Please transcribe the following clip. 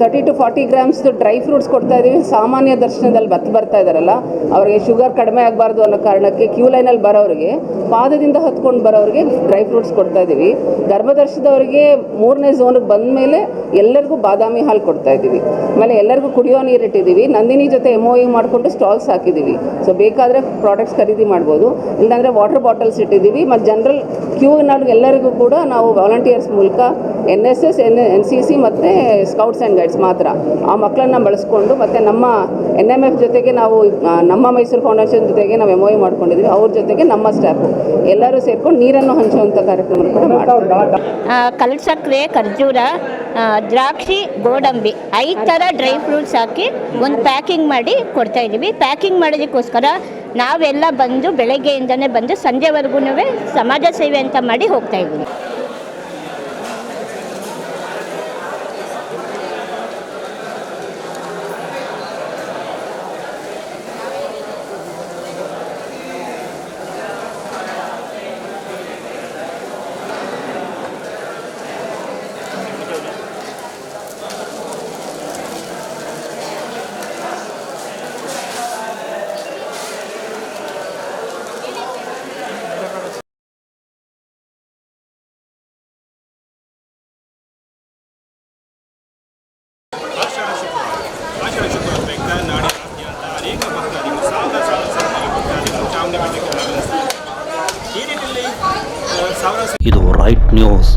Thirty to forty grams dry fruits ಕೊಡ್ತಾ ಇದ್ದೀವಿ ಸಾಮಾನ್ಯ ದರ್ಶನದಲ್ಲಿ ಬತ್ ಬರ್ತಾ ಇದ್ದಾರಲ್ಲ ಅವರಿಗೆ ಶುಗರ್ ಕಡಿಮೆ ಆಗಬಾರ್ದು ಅನ್ನೋ ಕಾರಣಕ್ಕೆ ಕ್ಯೂ ಲೈನಲ್ಲಿ ಬರೋರಿಗೆ ಪಾದದಿಂದ ಹತ್ಕೊಂಡು ಬರೋರಿಗೆ ಡ್ರೈ ಫ್ರೂಟ್ಸ್ ಕೊಡ್ತಾ ಇದ್ದೀವಿ ಗರ್ಭದರ್ಶದವರಿಗೆ ಮೂರನೇ ಝೋನಿಗೆ ಬಂದ ಮೇಲೆ ಎಲ್ಲರಿಗೂ ಬಾದಾಮಿ ಹಾಲು ಕೊಡ್ತಾ ಇದ್ದೀವಿ ಆಮೇಲೆ ಎಲ್ಲರಿಗೂ ಕುಡಿಯೋ ನೀರು ಇಟ್ಟಿದ್ದೀವಿ ನಂದಿನಿ ಜೊತೆ ಎಂ ಒ ಮಾಡಿಕೊಂಡು ಸ್ಟಾಲ್ಸ್ ಹಾಕಿದ್ದೀವಿ ಸೊ ಬೇಕಾದರೆ ಪ್ರಾಡಕ್ಟ್ಸ್ ಖರೀದಿ ಮಾಡ್ಬೋದು. ಇಲ್ಲಾಂದರೆ ವಾಟರ್ ಬಾಟಲ್ಸ್ ಇಟ್ಟಿದ್ದೀವಿ ಮತ್ತು ಜನರಲ್ ಕ್ಯೂ ನಾಡು ಎಲ್ಲರಿಗೂ ಕೂಡ ನಾವು ವಾಲಂಟಿಯರ್ಸ್ ಮೂಲಕ N S S N C C C ಮತ್ತು ಸ್ಕೌಟ್ಸ್ ಆ್ಯಂಡ್ ಗೈಡ್ಸ್ ಮಾತ್ರ. ಆ ಮಕ್ಕಳನ್ನ ಬಳಸ್ಕೊಂಡು ಮತ್ತು ನಮ್ಮ ಎನ್ ಎಂ ಎಫ್ ಜೊತೆಗೆ ನಾವು ನಮ್ಮ ಮೈಸೂರು ಫೌಂಡೇಶನ್ ಜೊತೆಗೆ ನಾವು ಎಂ ಒ ಮಾಡ್ಕೊಂಡಿದ್ವಿ. ಅವ್ರ ಜೊತೆಗೆ ನಮ್ಮ ಸ್ಟಾಫು ಎಲ್ಲರೂ ಸೇರ್ಕೊಂಡು ನೀರನ್ನು ಹಂಚುವಂಥ ಕಾರ್ಯಕ್ರಮ ಕೂಡ ಮಾಡ್ತೀವಿ ಆ, ಕಲ್ಸಕ್ರೆ ಖರ್ಜೂರ ದ್ರಾಕ್ಷಿ ಗೋಡಂಬಿ ಐದು ಥರ ಡ್ರೈ ಫ್ರೂಟ್ಸ್ ಹಾಕಿ ಒಂದು ಪ್ಯಾಕಿಂಗ್ ಮಾಡಿ ಕೊಡ್ತಾ ಇದ್ದೀವಿ. ಪ್ಯಾಕಿಂಗ್ ಮಾಡೋದಕ್ಕೋಸ್ಕರ ನಾವೆಲ್ಲ ಬಂದು ಬೆಳಗ್ಗೆಯಿಂದನೇ ಬಂದು ಸಂಜೆವರೆಗೂ ಸಮಾಜ ಸೇವೆ ಅಂತ ಮಾಡಿ ಹೋಗ್ತಾ ಇದ್ದೀವಿ. ಅನೇಕ ಭಕ್ತಾದಿಗಳು ಚಾಮುಂಡಿ ಬೆಟ್ಟಕ್ಕೆ ಇದು ರೈಟ್ ನ್ಯೂಸ್